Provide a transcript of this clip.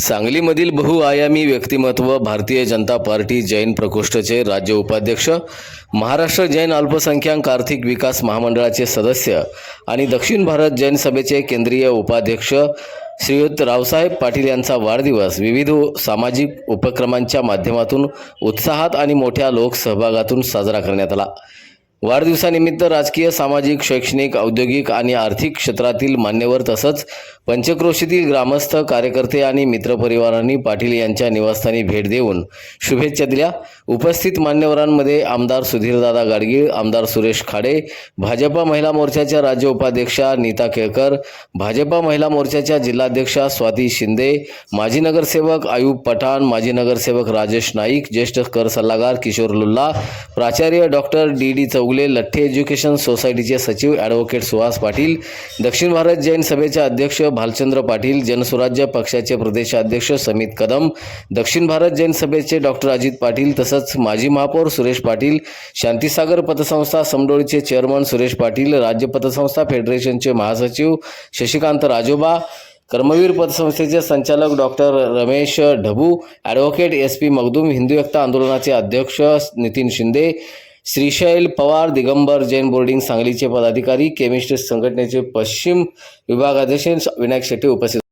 सांगलीमधील बहुआयामी व्यक्तिमत्व भारतीय जनता पार्टी जैन प्रकोष्ठचे राज्य उपाध्यक्ष महाराष्ट्र जैन अल्पसंख्याक आर्थिक विकास महामंडळाचे सदस्य आणि दक्षिण भारत जैन सभेचे केंद्रीय उपाध्यक्ष श्रीयुत रावसाहेब पाटील यांचा वाढदिवस विविध सामाजिक उपक्रमांच्या माध्यमातून उत्साहात आणि मोठ्या लोकसहभागातून साजरा करण्यात आला. वाढदिवसानिमित्त राजकीय सामाजिक शैक्षणिक औद्योगिक आणि आर्थिक क्षेत्रातील मान्यवर तसंच पंचक्रोशीतील ग्रामस्थ कार्यकर्ते आणि मित्रपरिवारांनी पाटील यांच्या निवासस्थानी भेट देऊन शुभेच्छा दिल्या. उपस्थित मान्यवरांमध्ये आमदार सुधीरदादा गाडगीळ आमदार सुरेश खाडे भाजपा महिला मोर्चाच्या राज्य उपाध्यक्षा नीता केळकर भाजपा महिला मोर्चाच्या जिल्हाध्यक्षा स्वाती शिंदे माजी नगरसेवक आयुब पठाण माजी नगरसेवक राजेश नाईक ज्येष्ठ कर सल्लागार किशोर लुल्ला प्राचार्य doctor D D Chougule Latthe education सोसायटीचे सचिव ॲडव्होकेट सुहास पाटील दक्षिण भारत जैन सभेचे अध्यक्ष भालचंद्र पाटील जनसुराज्य पक्षाचे प्रदेशाध्यक्ष समित कदम दक्षिण भारत जैन सभेचे डॉक्टर अजित पाटील तसंच माजी महापौर सुरेश पाटील शांतीसागर पतसंस्था समडोळीचे चेअरमन सुरेश पाटील राज्य पतसंस्था फेडरेशनचे महासचिव शशिकांत राजोबा कर्मवीर पतसंस्थेचे संचालक doctor Ramesh Dhabu advocate S P Magdum Hindu Ekta आंदोलनाचे अध्यक्ष नितीन शिंदे श्रीशैल पवार दिगंबर जैन बोर्डिंग सांगलीचे पदाधिकारी केमिस्ट्री संघटनेचे पश्चिम विभागाध्यक्ष विनायक शेट्टी उपस्थित